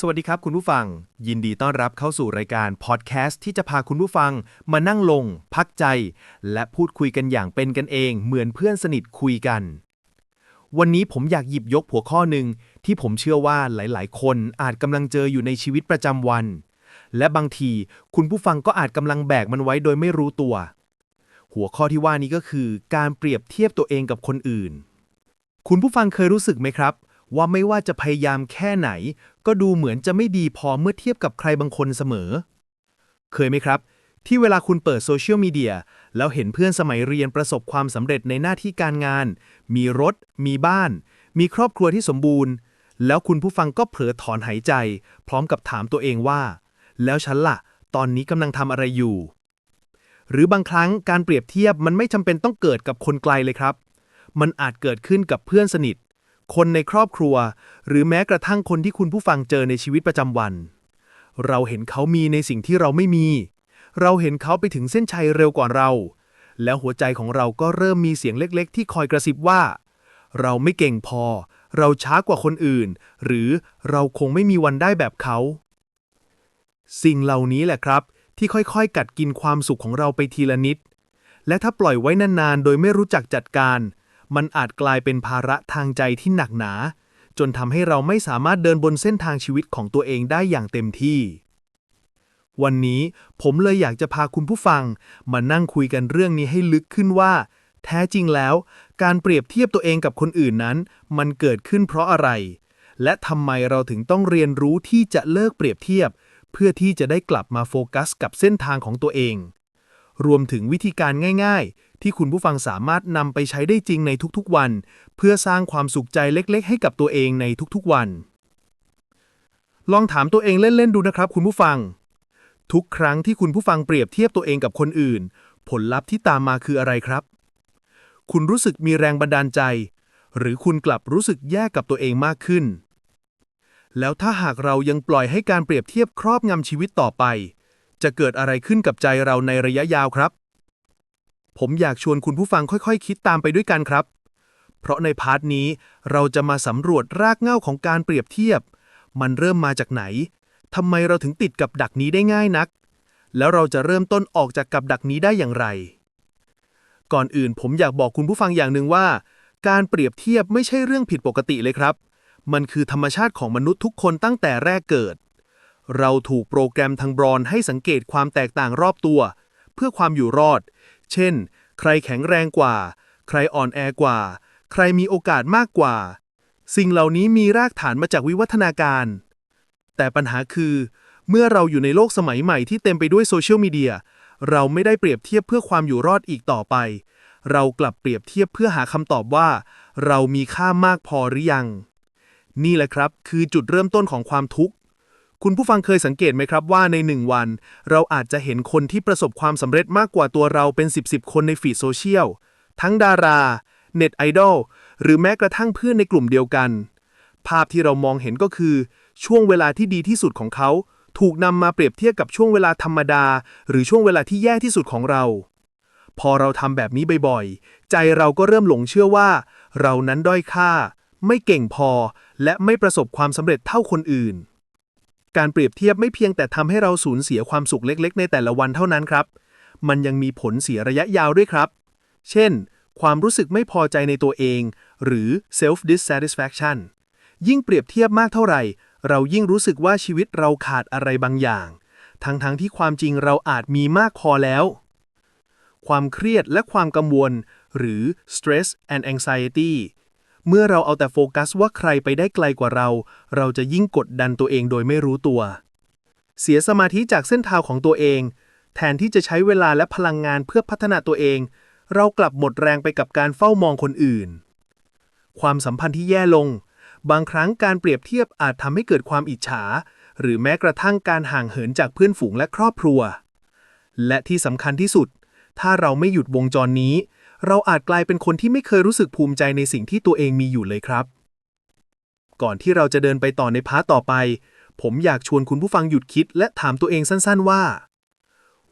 สวัสดีครับคุณผู้ฟัง ยินดีต้อนรับเข้าสู่รายการพอดแคสต์ที่จะพาคุณผู้ฟัง มานั่งลง พักใจ และพูดคุยกันอย่างเป็นกันเอง เหมือนเพื่อนสนิทคุยกัน วันนี้ผมอยากหยิบยกหัวข้อหนึ่งที่ผมเชื่อว่าหลาย ๆ คนอาจกำลังเจออยู่ในชีวิตประจำวัน และบางทีคุณผู้ฟังก็อาจกำลังแบกมันไว้โดยไม่รู้ตัว หัวข้อที่ว่านี้ก็คือ การเปรียบเทียบตัวเองกับคนอื่น คุณผู้ฟังเคยรู้สึกไหมครับ ว่าไม่ว่าจะพยายามแค่ไหน ก็ดูเหมือนจะไม่ดีพอเมื่อเทียบกับใครบางคนเสมอ เคยไหมครับ ที่เวลาคุณเปิดโซเชียลมีเดียแล้วเห็นเพื่อนสมัยเรียนประสบความสำเร็จในหน้าที่การงาน มีรถ มีบ้าน มีครอบครัวที่สมบูรณ์ แล้วคุณผู้ฟังก็เผลอถอนหายใจ พร้อมกับถามตัวเองว่า แล้วฉันล่ะ ตอนนี้กำลังทำอะไรอยู่ หรือบางครั้งการเปรียบเทียบมันไม่จำเป็นต้องเกิดกับคนไกลเลยครับ มันอาจเกิดขึ้นกับเพื่อนสนิท คนในครอบครัว หรือแม้กระทั่งคนที่คุณผู้ฟังเจอในชีวิตประจำวัน เราเห็นเขามีในสิ่งที่เราไม่มี เราเห็นเขาไปถึงเส้นชัยเร็วกว่าเรา แล้วหัวใจของเราก็เริ่มมีเสียงเล็กๆ ที่คอยกระซิบว่า เราไม่เก่งพอ เราช้ากว่าคนอื่น หรือเราคงไม่มีวันได้แบบเขา สิ่งเหล่านี้แหละครับ ที่ค่อยๆ กัดกินความสุขของเราไปทีละนิดและถ้าปล่อยไว้นานๆ โดยไม่รู้จักจัดการ มันอาจกลายเป็นภาระทางใจที่หนักหนา จนทำให้เราไม่สามารถเดินบนเส้นทางชีวิตของตัวเองได้อย่างเต็มที่ วันนี้ผมเลยอยากจะพาคุณผู้ฟัง มานั่งคุยกันเรื่องนี้ให้ลึกขึ้นว่า แท้จริงแล้ว การเปรียบเทียบตัวเองกับคนอื่นนั้น มันเกิดขึ้นเพราะอะไร และทำไมเราถึงต้องเรียนรู้ที่จะเลิกเปรียบเทียบ เพื่อที่จะได้กลับมาโฟกัสกับเส้นทางของตัวเอง รวมถึงวิธีการง่าย ๆ ที่คุณผู้ฟังสามารถนำไปใช้ได้จริงในทุกๆวัน เพื่อสร้างความสุขใจเล็ก ๆ ให้กับตัวเองในทุกๆวัน ลองถามตัวเองเล่น ๆ ดูนะครับ คุณผู้ฟัง ทุกครั้งที่คุณผู้ฟังเปรียบเทียบตัวเองกับคนอื่น ผลลัพธ์ที่ตามมาคืออะไรครับ คุณรู้สึกมีแรงบันดาลใจ หรือคุณกลับรู้สึกแย่กับตัวเองมากขึ้น แล้วถ้าหากเรายังปล่อยให้การเปรียบเทียบครอบงำชีวิตต่อไป จะเกิดอะไรขึ้นกับใจเราในระยะยาวครับ ผมอยากชวนคุณผู้ฟังค่อยๆคิดตามไปด้วยกันครับ เพราะในพาร์ทนี้เราจะมาสำรวจรากเหง้าของการเปรียบเทียบ มันเริ่มมาจากไหนทำไมเราถึงติดกับดักนี้ได้ง่ายนัก แล้วเราจะเริ่มต้นออกจากกับดักนี้ได้อย่างไร ก่อนอื่นผมอยากบอกคุณผู้ฟังอย่างหนึ่งว่า การเปรียบเทียบไม่ใช่เรื่องผิดปกติเลยครับ มันคือธรรมชาติของมนุษย์ทุกคนตั้งแต่แรกเกิด เราถูกโปรแกรมทางบรอนให้สังเกตความแตกต่างรอบตัว เพื่อความอยู่รอด เช่น ใครแข็งแรงกว่า ใครอ่อนแอกว่า ใครมีโอกาสมากกว่า สิ่งเหล่านี้มีรากฐานมาจากวิวัฒนาการ แต่ปัญหาคือ เมื่อเราอยู่ในโลกสมัยใหม่ที่เต็มไปด้วยโซเชียลมีเดีย เราไม่ได้เปรียบเทียบเพื่อความอยู่รอดอีกต่อไป เรากลับเปรียบเทียบเพื่อหาคำตอบว่า เรามีค่ามากพอหรือยัง นี่แหละครับ คือจุดเริ่มต้นของความทุกข์ คุณผู้ฟังเคยสังเกตไหมครับว่าในหนึ่งวัน เราอาจจะเห็นคนที่ประสบความสำเร็จมากกว่าตัวเราเป็น 10บสคนในฟีดโซเชียล ทั้งดารา เน็ตไอดอล หรือแม้กระทั่งเพื่อนในกลุ่มเดียวกัน ภาพที่เรามองเห็นก็คือ ช่วงเวลาที่ดีที่สุดของเขา ถูกนำมาเปรียบเทียบกับช่วงเวลาธรรมดา หรือช่วงเวลาที่แย่ที่สุดของเรา พอเราทำแบบนี้บ่อยๆ ใจเราก็เริ่มหลงเชื่อว่า เรานั้นด้อยค่า ไม่เก่งพอ และไม่ประสบความสำเร็จเท่าคนอื่น การเปรียบเทียบไม่เพียงแต่ทำให้เราสูญเสียความสุขเล็กๆ ในแต่ละวันเท่านั้นครับ มันยังมีผลเสียระยะยาวด้วยครับ เช่น ความรู้สึกไม่พอใจในตัวเอง หรือ self dissatisfaction ยิ่งเปรียบเทียบมากเท่าไหร่ เรายิ่งรู้สึกว่าชีวิตเราขาดอะไรบางอย่าง ทั้งๆทที่ความจริงเราอาจมีมากพอแล้ว ความเครียดและความกังวล หรือ stress and anxiety เมื่อเราเอาแต่โฟกัสว่าใครไปได้ไกลกว่าเรา เราจะยิ่งกดดันตัวเองโดยไม่รู้ตัว เสียสมาธิจากเส้นทางของตัวเอง แทนที่จะใช้เวลาและพลังงานเพื่อพัฒนาตัวเอง เรากลับหมดแรงไปกับการเฝ้ามองคนอื่น ความสัมพันธ์ที่แย่ลง บางครั้งการเปรียบเทียบอาจทำให้เกิดความอิจฉา หรือแม้กระทั่งการห่างเหินจากเพื่อนฝูงและครอบครัว และที่สำคัญที่สุด ถ้าเราไม่หยุดวงจรนี้ เราอาจกลายเป็นคนที่ไม่เคยรู้สึกภูมิใจในสิ่งที่ตัวเองมีอยู่เลยครับ ก่อนที่เราจะเดินไปต่อในพาร์ต่อไป ผมอยากชวนคุณผู้ฟังหยุดคิด และถามตัวเองสั้นๆว่า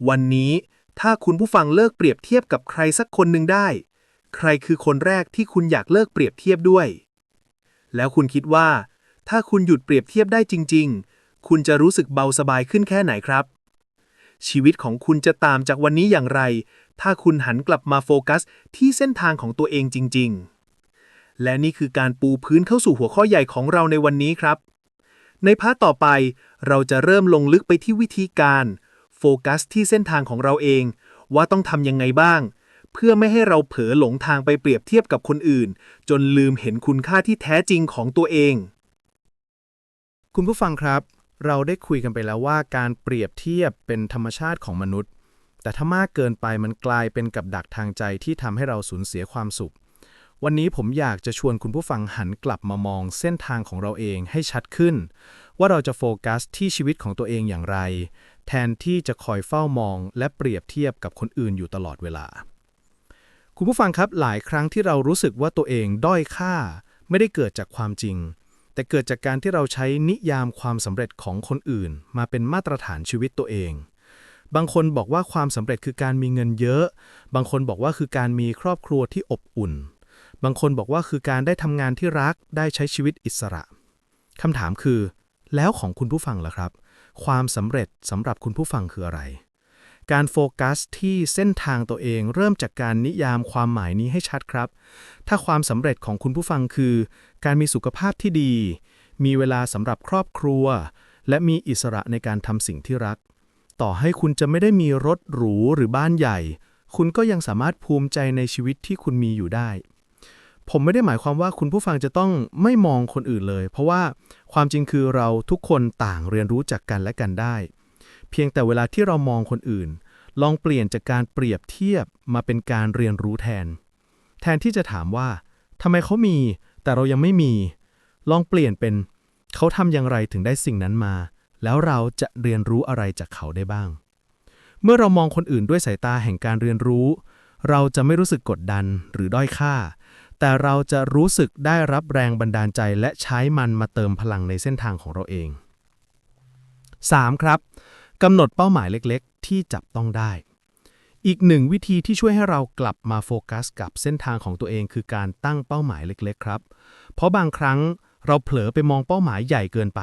วันนี้ถ้าคุณผู้ฟังเลิกเปรียบเทียบกับใครสักคนหนึ่งได้ ใครคือคนแรกที่คุณอยากเลิกเปรียบเทียบด้วย แล้วคุณคิดว่า ถ้าคุณหยุดเปรียบเทียบได้จริง ๆ คุณจะรู้สึกเบาสบายขึ้นแค่ไหนครับ ชีวิตของคุณจะตามจากวันนี้อย่างไร ถ้าคุณหันกลับมาโฟกัสที่เส้นทางของตัวเองจริง ๆ และนี่คือการปูพื้นเข้าสู่หัวข้อใหญ่ของเราในวันนี้ครับ ในพาร์ทต่อไปเราจะเริ่มลงลึกไปที่วิธีการโฟกัสที่เส้นทางของเราเอง ว่าต้องทำยังไงบ้าง เพื่อไม่ให้เราเผลอหลงทางไปเปรียบเทียบกับคนอื่น จนลืมเห็นคุณค่าที่แท้จริงของตัวเอง คุณผู้ฟังครับ เราได้คุยกันไปแล้วว่าการเปรียบเทียบเป็นธรรมชาติของมนุษย์ แต่ถ้ามากเกินไปมันกลายเป็นกับดักทางใจที่ทำให้เราสูญเสียความสุข วันนี้ผมอยากจะชวนคุณผู้ฟังหันกลับมามองเส้นทางของเราเองให้ชัดขึ้น ว่าเราจะโฟกัสที่ชีวิตของตัวเองอย่างไร แทนที่จะคอยเฝ้ามองและเปรียบเทียบกับคนอื่นอยู่ตลอดเวลา คุณผู้ฟังครับหลายครั้งที่เรารู้สึกว่าตัวเองด้อยค่า ไม่ได้เกิดจากความจริง แต่เกิดจากการที่เราใช้นิยามความสำเร็จของคนอื่น มาเป็นมาตรฐานชีวิตตัวเอง บางคนบอกว่าความสำเร็จคือการมีเงินเยอะ บางคนบอกว่าคือการมีครอบครัวที่อบอุ่น บางคนบอกว่าคือการได้ทำงานที่รักได้ใช้ชีวิตอิสระคำถามคือ แล้วของคุณผู้ฟังล่ะครับ ความสำเร็จสำหรับคุณผู้ฟังคืออะไร การโฟกัสที่เส้นทางตัวเองเริ่มจากการนิยามความหมายนี้ให้ชัดครับ ถ้าความสำเร็จของคุณผู้ฟังคือ การมีสุขภาพที่ดี มีเวลาสำหรับครอบครัว และมีอิสระในการทำสิ่งที่รัก ต่อให้คุณจะไม่ได้มีรถหรูหรือบ้านใหญ่ คุณก็ยังสามารถภูมิใจในชีวิตที่คุณมีอยู่ได้ ผมไม่ได้หมายความว่าคุณผู้ฟังจะต้องไม่มองคนอื่นเลย เพราะว่าความจริงคือเราทุกคนต่างเรียนรู้จากกันและกันได้ เพียงแต่เวลาที่เรามองคนอื่น ลองเปลี่ยนจากการเปรียบเทียบมาเป็นการเรียนรู้แทน แทนที่จะถามว่าทำไมเขามี แต่เรายังไม่มี ลองเปลี่ยนเป็น เขาทำอย่างไรถึงได้สิ่งนั้นมา แล้วเราจะเรียนรู้อะไรจากเขาได้บ้าง เมื่อเรามองคนอื่นด้วยสายตาแห่งการเรียนรู้ เราจะไม่รู้สึกกดดันหรือด้อยค่า แต่เราจะรู้สึกได้รับแรงบันดาลใจและใช้มันมาเติมพลังในเส้นทางของเราเอง 3. ครับกำหนดเป้าหมายเล็กๆ ที่จับต้องได้ อีกหนึ่งวิธีที่ช่วยให้เรากลับมาโฟกัสกับเส้นทางของตัวเองคือการตั้งเป้าหมายเล็กๆ ครับ เพราะบางครั้งเราเผลอไปมองเป้าหมายใหญ่เกินไป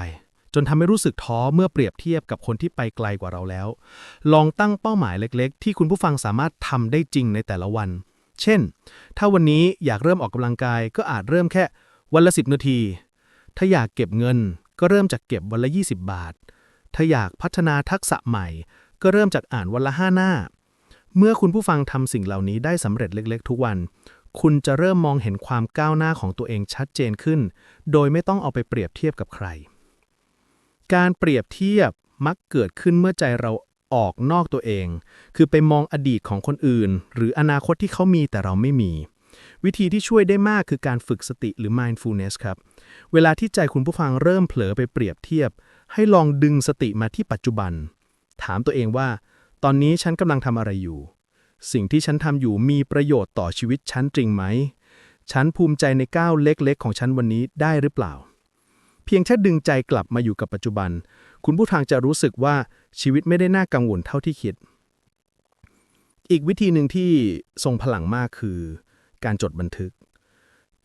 จนทำให้รู้สึกท้อเมื่อเปรียบเทียบกับคนที่ไปไกลกว่าเราแล้ว ลองตั้งเป้าหมายเล็กๆ ที่คุณผู้ฟังสามารถทำได้จริงในแต่ละวัน เช่น ถ้าวันนี้อยากเริ่มออกกำลังกาย ก็อาจเริ่มแค่วันละ10นาที ถ้าอยากเก็บเงิน ก็เริ่มจากเก็บวันละ 20 บาท ถ้าอยากพัฒนาทักษะใหม่ ก็เริ่มจากอ่านวันละ5หน้า เมื่อคุณผู้ฟังทำสิ่งเหล่านี้ได้สำเร็จเล็ก ๆ ทุกวันคุณจะเริ่มมองเห็นความก้าวหน้าของตัวเองชัดเจนขึ้น โดยไม่ต้องเอาไปเปรียบเทียบกับใคร การเปรียบเทียบมักเกิดขึ้นเมื่อใจเราออกนอกตัวเอง คือไปมองอดีตของคนอื่น หรืออนาคตที่เขามีแต่เราไม่มี วิธีที่ช่วยได้มากคือการฝึกสติหรือ mindfulness ครับ เวลาที่ใจคุณผู้ฟังเริ่มเผลอไปเปรียบเทียบ ให้ลองดึงสติมาที่ปัจจุบัน ถามตัวเองว่า ตอนนี้ฉันกำลังทำอะไรอยู่ สิ่งที่ฉันทำอยู่มีประโยชน์ต่อชีวิตฉันจริงไหม ฉันภูมิใจในก้าวเล็กๆ ของฉันวันนี้ได้หรือเปล่า พียงแค่ดึงใจกลับมาอยู่กับปัจจุบัน คุณผู้ฟังจะรู้สึกว่าชีวิตไม่ได้น่ากังวลเท่าที่คิด อีกวิธีหนึ่งที่ทรงพลังมากคือ การจดบันทึก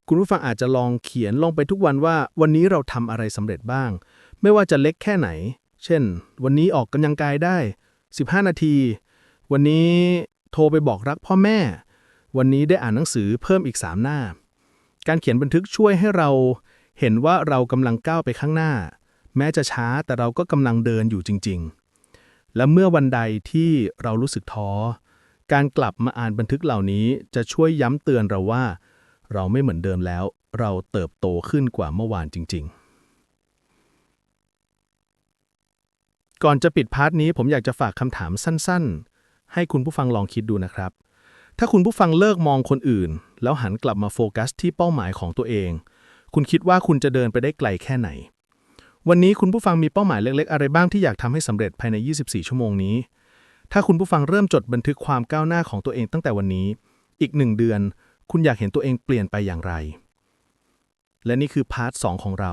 คุณผู้ฟังอาจจะลองเขียนลงไปทุกวันว่า วันนี้เราทำอะไรสำเร็จบ้าง ไม่ว่าจะเล็กแค่ไหน เช่น วันนี้ออกกำลังกายได้ 15 นาที วันนี้โทรไปบอกรักพ่อแม่ วันนี้ได้อ่านหนังสือเพิ่มอีก 3 หน้า การเขียนบันทึกช่วยให้เรา เห็นว่าเรากำลังก้าวไปข้างหน้า แม้จะช้าแต่เราก็กำลังเดินอยู่จริง ๆ และเมื่อวันใดที่เรารู้สึกท้อ การกลับมาอ่านบันทึกเหล่านี้จะช่วยย้ำเตือนเราว่า เราไม่เหมือนเดิมแล้ว เราเติบโตขึ้นกว่าเมื่อวานจริง ๆ ก่อนจะปิดพาร์ทนี้ผมอยากจะฝากคำถามสั้น ๆ ให้คุณผู้ฟังลองคิดดูนะครับ ถ้าคุณผู้ฟังเลิกมองคนอื่น แล้วหันกลับมาโฟกัสที่เป้าหมายของตัวเอง คุณคิดว่าคุณจะเดินไปได้ไกลแค่ไหน วันนี้คุณผู้ฟังมีเป้าหมายเล็กๆ อะไรบ้างที่อยากทำให้สำเร็จภายใน 24 ชั่วโมงนี้ ถ้าคุณผู้ฟังเริ่มจดบันทึกความก้าวหน้าของตัวเองตั้งแต่วันนี้ อีกหนึ่งเดือน คุณอยากเห็นตัวเองเปลี่ยนไปอย่างไร และนี่คือพาร์ท 2 ของเรา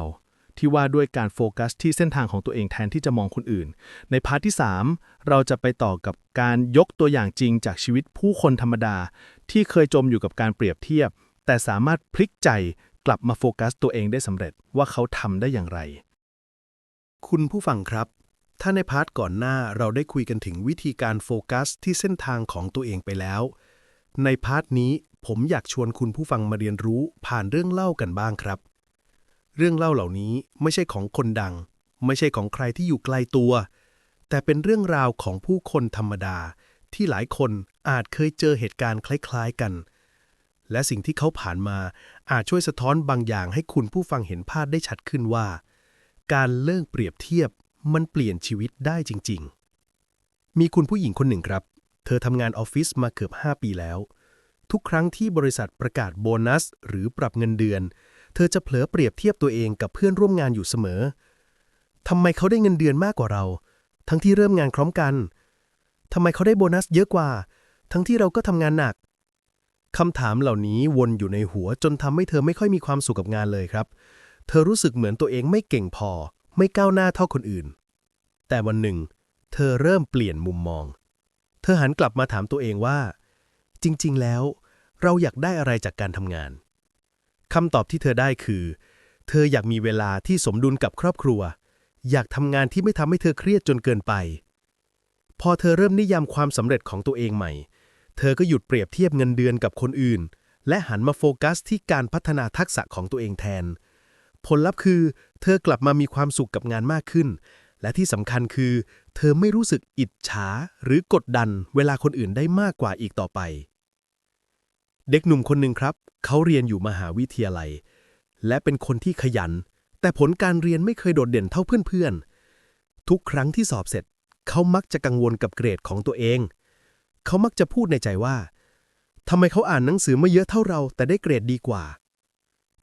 ที่ว่าด้วยการโฟกัสที่เส้นทางของตัวเองแทนที่จะมองคนอื่น ในพาร์ทที่ 3 เราจะไปต่อกับการยกตัวอย่างจริงจากชีวิตผู้คนธรรมดา ที่เคยจมอยู่กับการเปรียบเทียบ แต่สามารถพลิกใจ กลับมาโฟกัสตัวเองได้สำเร็จว่าเขาทำได้อย่างไร คุณผู้ฟังครับ ถ้าในพาร์ทก่อนหน้าเราได้คุยกันถึงวิธีการโฟกัสที่เส้นทางของตัวเองไปแล้ว ในพาร์ทนี้ผมอยากชวนคุณผู้ฟังมาเรียนรู้ผ่านเรื่องเล่ากันบ้างครับ เรื่องเล่าเหล่านี้ไม่ใช่ของคนดัง ไม่ใช่ของใครที่อยู่ไกลตัว แต่เป็นเรื่องราวของผู้คนธรรมดา ที่หลายคนอาจเคยเจอเหตุการณ์คล้าย ๆ กัน และสิ่งที่เขาผ่านมาอาจช่วยสะท้อนบางอย่างให้คุณผู้ฟังเห็นภาพได้ชัดขึ้นว่า การเลิกเปรียบเทียบมันเปลี่ยนชีวิตได้จริง ๆ มีคุณผู้หญิงคนหนึ่งครับ เธอทำงานออฟฟิศมาเกือบ 5 ปีแล้ว ทุกครั้งที่บริษัทประกาศโบนัส หรือปรับเงินเดือน เธอจะเผลอเปรียบเทียบตัวเองกับเพื่อนร่วมงานอยู่เสมอทำไมเขาได้เงินเดือนมากกว่าเรา ทั้งที่เริ่มงานพร้อมกันทำไมเขาได้โบนัสเยอะกว่า ทั้งที่เราก็ทำงานหนัก คำถามเหล่านี้วนอยู่ในหัวจนทำให้เธอไม่ค่อยมีความสุขกับงานเลยครับ เธอรู้สึกเหมือนตัวเองไม่เก่งพอ ไม่ก้าวหน้าเท่าคนอื่น แต่วันหนึ่ง เธอเริ่มเปลี่ยนมุมมอง เธอหันกลับมาถามตัวเองว่า จริง ๆ แล้ว เราอยากได้อะไรจากการทำงานคำตอบที่เธอได้คือ เธออยากมีเวลาที่สมดุลกับครอบครัว อยากทำงานที่ไม่ทำให้เธอเครียดจนเกินไป พอเธอเริ่มนิยามความสำเร็จของตัวเองใหม่ เธอก็หยุดเปรียบเทียบเงินเดือนกับคนอื่น และหันมาโฟกัสที่การพัฒนาทักษะของตัวเองแทน ผลลัพธ์คือ เธอกลับมามีความสุขกับงานมากขึ้น และที่สำคัญคือ เธอไม่รู้สึกอิจฉาหรือกดดันเวลาคนอื่นได้มากกว่าอีกต่อไป เด็กหนุ่มคนหนึ่งครับ เขาเรียนอยู่มหาวิทยาลัย และเป็นคนที่ขยัน แต่ผลการเรียนไม่เคยโดดเด่นเท่าเพื่อนๆทุกครั้งที่สอบเสร็จ เขามักจะกังวลกับเกรดของตัวเอง เขามักจะพูดในใจว่าทำไมเขาอ่านหนังสือไม่เยอะเท่าเรา แต่ได้เกรดดีกว่า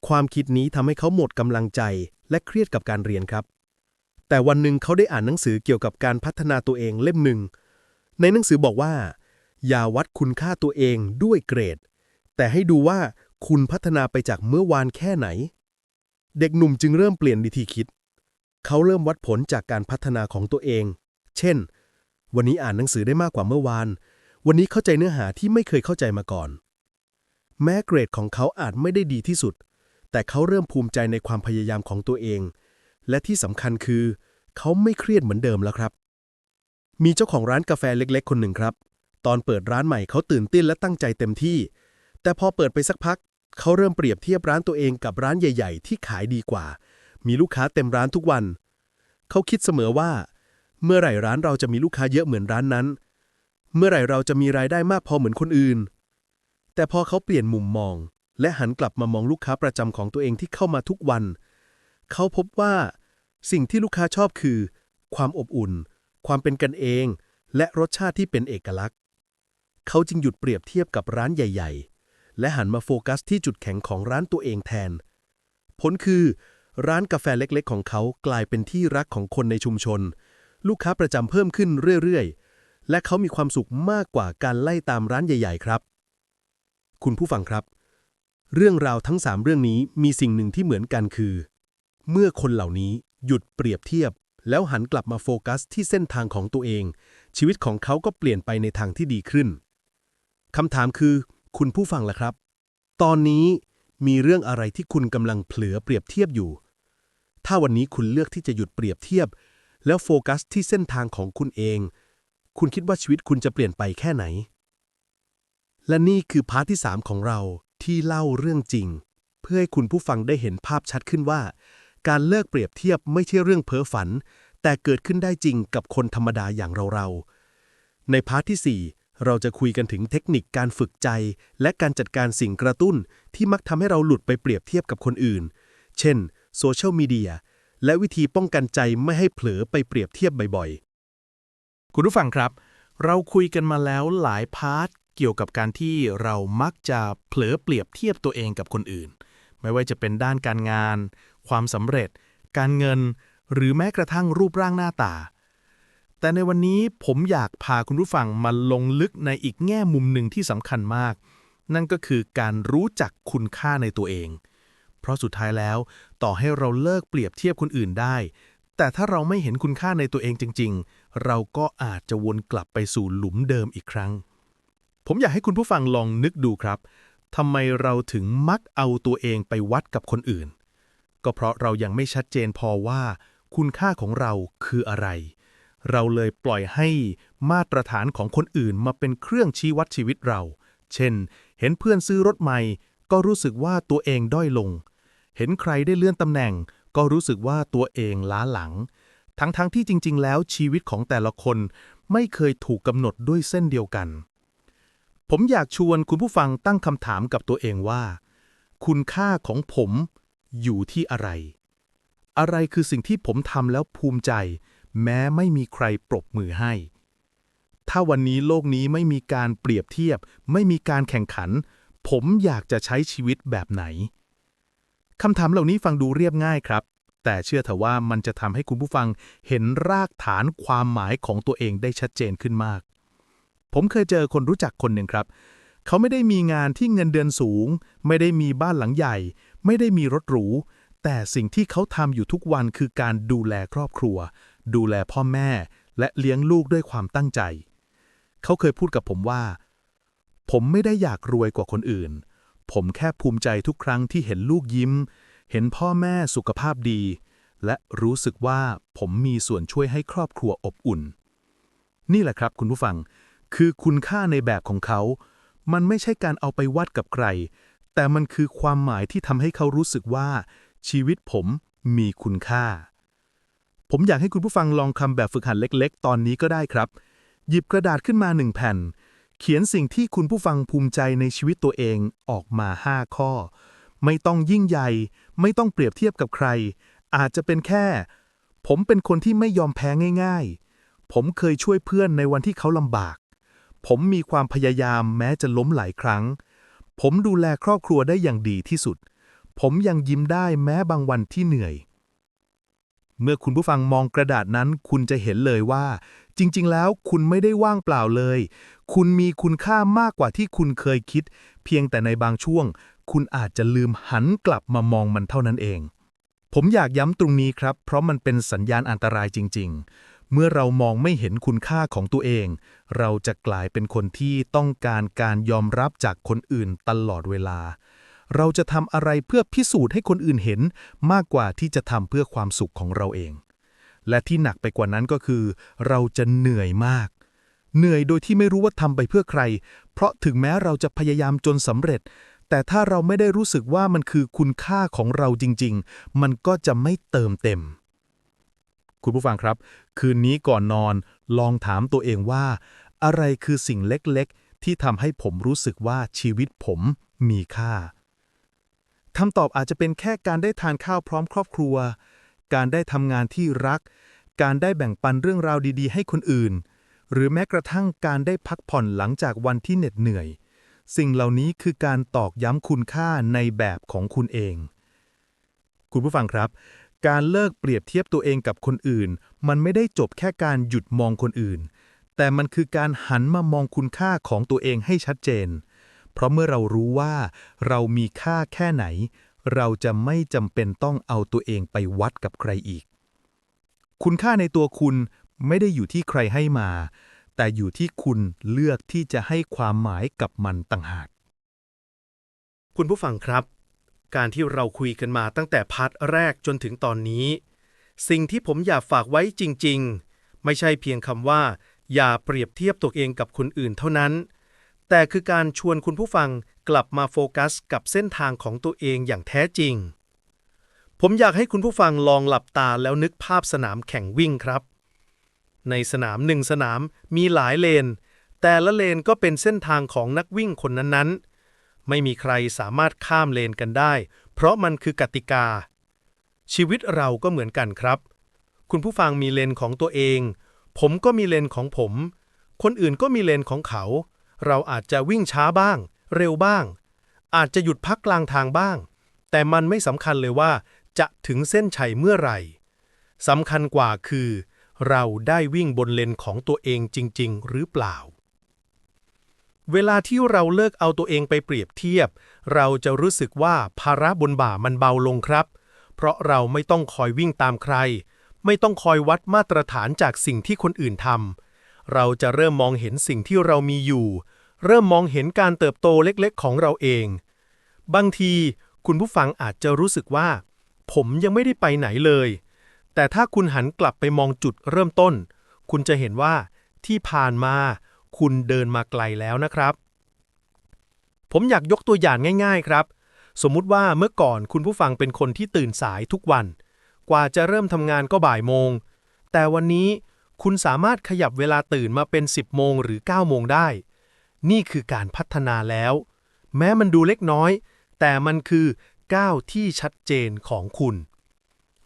ความคิดนี้ทำให้เขาหมดกำลังใจและเครียดกับการเรียนครับ แต่วันหนึ่งเขาได้อ่านหนังสือเกี่ยวกับการพัฒนาตัวเองเล่มหนึ่ง ในหนังสือบอกว่า อย่าวัดคุณค่าตัวเองด้วยเกรด แต่ให้ดูว่าคุณพัฒนาไปจากเมื่อวานแค่ไหน เด็กหนุ่มจึงเริ่มเปลี่ยนวิธีคิด เขาเริ่มวัดผลจากการพัฒนาของตัวเอง เช่น วันนี้อ่านหนังสือได้มากกว่าเมื่อวาน วันนี้เข้าใจเนื้อหาที่ไม่เคยเข้าใจมาก่อน แม้เกรดของเขาอาจไม่ได้ดีที่สุด แต่เขาเริ่มภูมิใจในความพยายามของตัวเอง และที่สำคัญคือ เขาไม่เครียดเหมือนเดิมแล้วครับ มีเจ้าของร้านกาแฟเล็ก ๆ คนหนึ่งครับ ตอนเปิดร้านใหม่เขาตื่นเต้นและตั้งใจเต็มที่ แต่พอเปิดไปสักพัก เขาเริ่มเปรียบเทียบร้านตัวเองกับร้านใหญ่ ๆ ที่ขายดีกว่า มีลูกค้าเต็มร้านทุกวัน เขาคิดเสมอว่า เมื่อไหร่ร้านเราจะมีลูกค้าเยอะเหมือนร้านนั้น เมื่อไหร่เราจะมีรายได้มากพอเหมือนคนอื่น แต่พอเขาเปลี่ยนมุมมอง และหันกลับมามองลูกค้าประจำของตัวเองที่เข้ามาทุกวัน เขาพบว่า สิ่งที่ลูกค้าชอบคือ ความอบอุ่น ความเป็นกันเอง และรสชาติที่เป็นเอกลักษณ์ เขาจึงหยุดเปรียบเทียบกับร้านใหญ่ ๆ และหันมาโฟกัสที่จุดแข็งของร้านตัวเองแทน ผลคือ ร้านกาแฟเล็กๆ ของเขากลายเป็นที่รักของคนในชุมชน ลูกค้าประจำเพิ่มขึ้นเรื่อยๆ และเขามีความสุขมากกว่าการไล่ตามร้านใหญ่ ๆ ครับ คุณผู้ฟังครับ เรื่องราวทั้ง3เรื่องนี้มีสิ่งหนึ่งที่เหมือนกันคือ เมื่อคนเหล่านี้หยุดเปรียบเทียบ แล้วหันกลับมาโฟกัสที่เส้นทางของตัวเอง ชีวิตของเขาก็เปลี่ยนไปในทางที่ดีขึ้นคำถามคือ คุณผู้ฟังล่ะครับ ตอนนี้มีเรื่องอะไรที่คุณกำลังเผลอเปรียบเทียบอยู่ ถ้าวันนี้คุณเลือกที่จะหยุดเปรียบเทียบ แล้วโฟกัสที่เส้นทางของคุณเอง คุณคิดว่าชีวิตคุณจะเปลี่ยนไปแค่ไหน และนี่คือพาร์ทที่ 3 ของเราที่เล่าเรื่องจริง เพื่อให้คุณผู้ฟังได้เห็นภาพชัดขึ้นว่า การเลิกเปรียบเทียบไม่ใช่เรื่องเพ้อฝัน แต่เกิดขึ้นได้จริงกับคนธรรมดาอย่างเราๆในพาร์ทที่ 4เราจะคุยกันถึงเทคนิคการฝึกใจ และการจัดการสิ่งกระตุ้น ที่มักทำให้เราหลุดไปเปรียบเทียบกับคนอื่น เช่นโซเชียลมีเดียและวิธีป้องกันใจไม่ให้เผลอไปเปรียบเทียบบ่อยๆ คุณผู้ฟังครับ เราคุยกันมาแล้วหลายพาร์ทเกี่ยวกับการที่เรามักจะเผลอเปรียบเทียบตัวเองกับคนอื่น ไม่ว่าจะเป็นด้านการงาน ความสำเร็จ การเงิน หรือแม้กระทั่งรูปร่างหน้าตา แต่ในวันนี้ผมอยากพาคุณผู้ฟังมาลงลึกในอีกแง่มุมหนึ่งที่สำคัญมาก นั่นก็คือการรู้จักคุณค่าในตัวเอง เพราะสุดท้ายแล้ว ต่อให้เราเลิกเปรียบเทียบคนอื่นได้ แต่ถ้าเราไม่เห็นคุณค่าในตัวเองจริง ๆ เราก็อาจจะวนกลับไปสู่หลุมเดิมอีกครั้ง ผมอยากให้คุณผู้ฟังลองนึกดูครับทำไมเราถึงมักเอาตัวเองไปวัดกับคนอื่น ก็เพราะเรายังไม่ชัดเจนพอว่า คุณค่าของเราคืออะไร เราเลยปล่อยให้มาตรฐานของคนอื่นมาเป็นเครื่องชี้วัดชีวิตเรา เช่น เห็นเพื่อนซื้อรถใหม่ ก็รู้สึกว่าตัวเองด้อยลง เห็นใครได้เลื่อนตำแหน่ง ก็รู้สึกว่าตัวเองล้าหลัง ทั้งๆทที่จริง ๆ แล้วชีวิตของแต่ละคนไม่เคยถูกกำหนดด้วยเส้นเดียวกัน ผมอยากชวนคุณผู้ฟังตั้งคำถามกับตัวเองว่า คุณค่าของผมอยู่ที่อะไร อะไรคือสิ่งที่ผมทำแล้วภูมิใจ แม้ไม่มีใครปรบมือให้ ถ้าวันนี้โลกนี้ไม่มีการเปรียบเทียบ ไม่มีการแข่งขัน ผมอยากจะใช้ชีวิตแบบไหน คำถามเหล่านี้ฟังดูเรียบง่ายครับ แต่เชื่อเถอะว่ามันจะทำให้คุณผู้ฟังเห็นรากฐานความหมายของตัวเองได้ชัดเจนขึ้นมาก ผมเคยเจอคนรู้จักคนหนึ่งครับ เขาไม่ได้มีงานที่เงินเดือนสูง ไม่ได้มีบ้านหลังใหญ่ ไม่ได้มีรถหรู แต่สิ่งที่เขาทำอยู่ทุกวันคือการดูแลครอบครัว ดูแลพ่อแม่ และเลี้ยงลูกด้วยความตั้งใจ เขาเคยพูดกับผมว่า ผมไม่ได้อยากรวยกว่าคนอื่น ผมแค่ภูมิใจทุกครั้งที่เห็นลูกยิ้ม เห็นพ่อแม่สุขภาพดี และรู้สึกว่าผมมีส่วนช่วยให้ครอบครัวอบอุ่น นี่แหละครับคุณผู้ฟัง คือคุณค่าในแบบของเขา มันไม่ใช่การเอาไปวัดกับใคร แต่มันคือความหมายที่ทำให้เขารู้สึกว่า ชีวิตผมมีคุณค่า ผมอยากให้คุณผู้ฟังลองคำแบบฝึกหัดเล็ก ๆ ตอนนี้ก็ได้ครับ หยิบกระดาษขึ้นมาหนึ่งแผ่น เขียนสิ่งที่คุณผู้ฟังภูมิใจในชีวิตตัวเองออกมา 5 ข้อ ไม่ต้องยิ่งใหญ่ ไม่ต้องเปรียบเทียบกับใคร อาจจะเป็นแค่ ผมเป็นคนที่ไม่ยอมแพ้ง่ายๆ ผมเคยช่วยเพื่อนในวันที่เขาลำบาก ผมมีความพยายามแม้จะล้มหลายครั้ง ผมดูแลครอบครัวได้อย่างดีที่สุด ผมยังยิ้มได้แม้บางวันที่เหนื่อย เมื่อคุณผู้ฟังมองกระดาษนั้น คุณจะเห็นเลยว่า จริงๆ แล้วคุณไม่ได้ว่างเปล่าเลย คุณมีคุณค่ามากกว่าที่คุณเคยคิด เพียงแต่ในบางช่วง คุณอาจจะลืมหันกลับมามองมันเท่านั้นเอง ผมอยากย้ำตรงนี้ครับ เพราะมันเป็นสัญญาณอันตรายจริง ๆ เมื่อเรามองไม่เห็นคุณค่าของตัวเอง เราจะกลายเป็นคนที่ต้องการการยอมรับจากคนอื่นตลอดเวลา เราจะทำอะไรเพื่อพิสูจน์ให้คนอื่นเห็น มากกว่าที่จะทำเพื่อความสุขของเราเอง และที่หนักไปกว่านั้นก็คือ เราจะเหนื่อยมาก เหนื่อยโดยที่ไม่รู้ว่าทำไปเพื่อใคร เพราะถึงแม้เราจะพยายามจนสำเร็จ แต่ถ้าเราไม่ได้รู้สึกว่ามันคือคุณค่าของเราจริง ๆ มันก็จะไม่เติมเต็ม คุณผู้ฟังครับ คืนนี้ก่อนนอน ลองถามตัวเองว่า อะไรคือสิ่งเล็กๆ ที่ทำให้ผมรู้สึกว่าชีวิตผมมีค่าคำตอบอาจจะเป็นแค่การได้ทานข้าวพร้อมครอบครัว การได้ทำงานที่รัก การได้แบ่งปันเรื่องราวดีๆ ให้คนอื่น หรือแม้กระทั่งการได้พักผ่อนหลังจากวันที่เหน็ดเหนื่อย สิ่งเหล่านี้คือการตอกย้ำคุณค่าในแบบของคุณเอง คุณผู้ฟังครับ การเลิกเปรียบเทียบตัวเองกับคนอื่น มันไม่ได้จบแค่การหยุดมองคนอื่น แต่มันคือการหันมามองคุณค่าของตัวเองให้ชัดเจน เพราะเมื่อเรารู้ว่าเรามีค่าแค่ไหน เราจะไม่จำเป็นต้องเอาตัวเองไปวัดกับใครอีก คุณค่าในตัวคุณไม่ได้อยู่ที่ใครให้มา แต่อยู่ที่คุณเลือกที่จะให้ความหมายกับมันต่างหาก คุณผู้ฟังครับ การที่เราคุยกันมาตั้งแต่พาร์ทแรกจนถึงตอนนี้ สิ่งที่ผมอยากฝากไว้จริง ๆ ไม่ใช่เพียงคำว่า อย่าเปรียบเทียบตัวเองกับคนอื่นเท่านั้น แต่คือการชวนคุณผู้ฟังกลับมาโฟกัสกับเส้นทางของตัวเองอย่างแท้จริง ผมอยากให้คุณผู้ฟังลองหลับตาแล้วนึกภาพสนามแข่งวิ่งครับ ในสนามหนึ่งสนามมีหลายเลน แต่ละเลนก็เป็นเส้นทางของนักวิ่งคนนั้นๆ ไม่มีใครสามารถข้ามเลนกันได้ เพราะมันคือกติกา ชีวิตเราก็เหมือนกันครับ คุณผู้ฟังมีเลนของตัวเอง ผมก็มีเลนของผม คนอื่นก็มีเลนของเขา เราอาจจะวิ่งช้าบ้าง เร็วบ้าง อาจจะหยุดพักกลางทางบ้าง แต่มันไม่สำคัญเลยว่าจะถึงเส้นชัยเมื่อไหร่สำคัญกว่าคือ เราได้วิ่งบนเลนของตัวเองจริง ๆ หรือเปล่า เวลาที่เราเลิกเอาตัวเองไปเปรียบเทียบ เราจะรู้สึกว่าภาระบนบ่ามันเบาลงครับ เพราะเราไม่ต้องคอยวิ่งตามใคร ไม่ต้องคอยวัดมาตรฐานจากสิ่งที่คนอื่นทำ เราจะเริ่มมองเห็นสิ่งที่เรามีอยู่ เริ่มมองเห็นการเติบโตเล็กๆ ของเราเอง บางทีคุณผู้ฟังอาจจะรู้สึกว่า ผมยังไม่ได้ไปไหนเลย แต่ถ้าคุณหันกลับไปมองจุดเริ่มต้น คุณจะเห็นว่าที่ผ่านมาคุณเดินมาไกลแล้วนะครับ ผมอยากยกตัวอย่างง่าย ๆครับ สมมุติว่าเมื่อก่อนคุณผู้ฟังเป็นคนที่ตื่นสายทุกวัน กว่าจะเริ่มทำงานก็บ่ายโมง แต่วันนี้ คุณสามารถขยับเวลาตื่นมาเป็น 10 โมงหรือ 9 โมงได้ นี่คือการพัฒนาแล้ว แม้มันดูเล็กน้อย แต่มันคือก้าวที่ชัดเจนของคุณ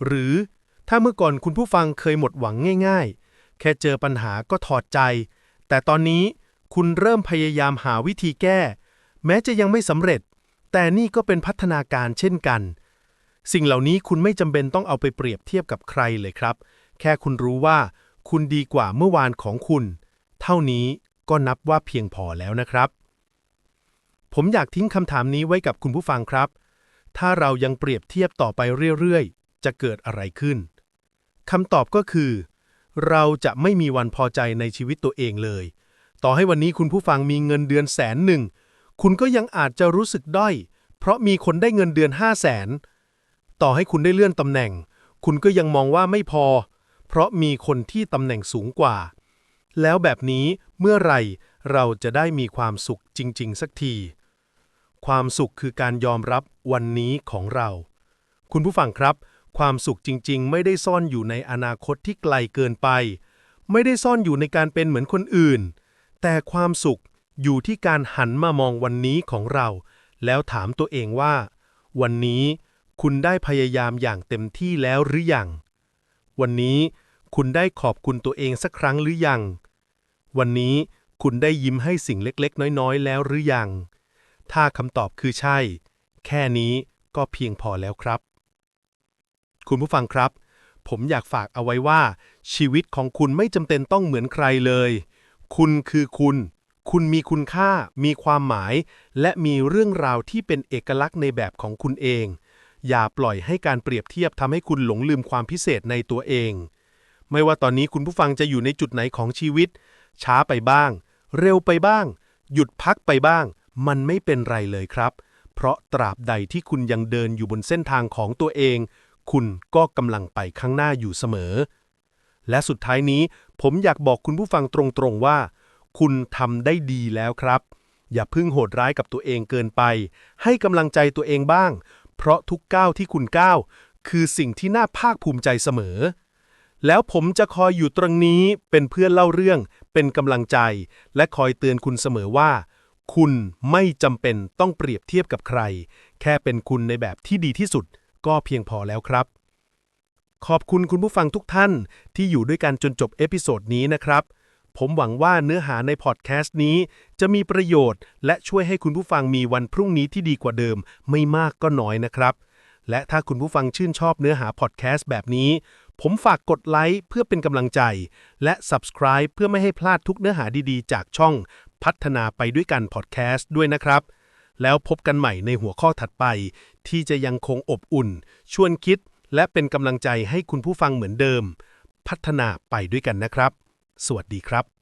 หรือถ้าเมื่อก่อนคุณผู้ฟังเคยหมดหวังง่ายๆ แค่เจอปัญหาก็ถอดใจ แต่ตอนนี้คุณเริ่มพยายามหาวิธีแก้ แม้จะยังไม่สำเร็จ แต่นี่ก็เป็นพัฒนาการเช่นกัน สิ่งเหล่านี้คุณไม่จำเป็นต้องเอาไปเปรียบเทียบกับใครเลยครับ แค่คุณรู้ว่า คุณดีกว่าเมื่อวานของคุณ เท่านี้ก็นับว่าเพียงพอแล้วนะครับ ผมอยากทิ้งคำถามนี้ไว้กับคุณผู้ฟังครับ ถ้าเรายังเปรียบเทียบต่อไปเรื่อยๆ จะเกิดอะไรขึ้นคำตอบก็คือ เราจะไม่มีวันพอใจในชีวิตตัวเองเลย ต่อให้วันนี้คุณผู้ฟังมีเงินเดือนแสนหนึ่ง คุณก็ยังอาจจะรู้สึกด้อย เพราะมีคนได้เงินเดือนห้าแสนต่อให้คุณได้เลื่อนตำแหน่ง คุณก็ยังมองว่าไม่พอ เพราะมีคนที่ตำแหน่งสูงกว่า แล้วแบบนี้เมื่อไรเราจะได้มีความสุขจริง ๆ สักที ความสุขคือการยอมรับวันนี้ของเรา คุณผู้ฟังครับ ความสุขจริง ๆ ไม่ได้ซ่อนอยู่ในอนาคตที่ไกลเกินไป ไม่ได้ซ่อนอยู่ในการเป็นเหมือนคนอื่น แต่ความสุขอยู่ที่การหันมามองวันนี้ของเรา แล้วถามตัวเองว่า วันนี้คุณได้พยายามอย่างเต็มที่แล้วหรือยัง วันนี้คุณได้ขอบคุณตัวเองสักครั้งหรือยัง วันนี้คุณได้ยิ้มให้สิ่งเล็กๆ น้อยๆ แล้วหรือยัง ถ้าคำตอบคือใช่ แค่นี้ก็เพียงพอแล้วครับ คุณผู้ฟังครับ ผมอยากฝากเอาไว้ว่า ชีวิตของคุณไม่จำเป็นต้องเหมือนใครเลย คุณคือคุณ คุณมีคุณค่า มีความหมาย และมีเรื่องราวที่เป็นเอกลักษณ์ในแบบของคุณเอง อย่าปล่อยให้การเปรียบเทียบทำให้คุณหลงลืมความพิเศษในตัวเอง ไม่ว่าตอนนี้คุณผู้ฟังจะอยู่ในจุดไหนของชีวิต ช้าไปบ้าง เร็วไปบ้าง หยุดพักไปบ้าง มันไม่เป็นไรเลยครับ เพราะตราบใดที่คุณยังเดินอยู่บนเส้นทางของตัวเอง คุณก็กำลังไปข้างหน้าอยู่เสมอ และสุดท้ายนี้ ผมอยากบอกคุณผู้ฟังตรงๆว่า คุณทำได้ดีแล้วครับ อย่าพึ่งโหดร้ายกับตัวเองเกินไป ให้กำลังใจตัวเองบ้าง เพราะทุกก้าวที่คุณก้าวคือสิ่งที่น่าภาคภูมิใจเสมอ แล้วผมจะคอยอยู่ตรงนี้เป็นเพื่อนเล่าเรื่อง เป็นกำลังใจ และคอยเตือนคุณเสมอว่า คุณไม่จำเป็นต้องเปรียบเทียบกับใคร แค่เป็นคุณในแบบที่ดีที่สุด ก็เพียงพอแล้วครับ ขอบคุณคุณผู้ฟังทุกท่านที่อยู่ด้วยกันจนจบเอพิโซดนี้นะครับ ผมหวังว่าเนื้อหาในพอดแคสต์นี้ จะมีประโยชน์ และช่วยให้คุณผู้ฟังมีวันพรุ่งนี้ที่ดีกว่าเดิม ไม่มากก็น้อยนะครับ และถ้าคุณผู้ฟังชื่นชอบเนื้อหาพอดแคสต์แบบนี้ ผมฝากกดไลค์เพื่อเป็นกำลังใจ และ Subscribe เพื่อไม่ให้พลาดทุกเนื้อหาดีๆ จากช่อง พัฒนาไปด้วยกันพอดแคสต์ด้วยนะครับ แล้วพบกันใหม่ในหัวข้อถัดไป ที่จะยังคงอบอุ่น ชวนคิด และเป็นกำลังใจให้คุณผู้ฟังเหมือนเดิม พัฒนาไปด้วยกันนะครับ สวัสดีครับ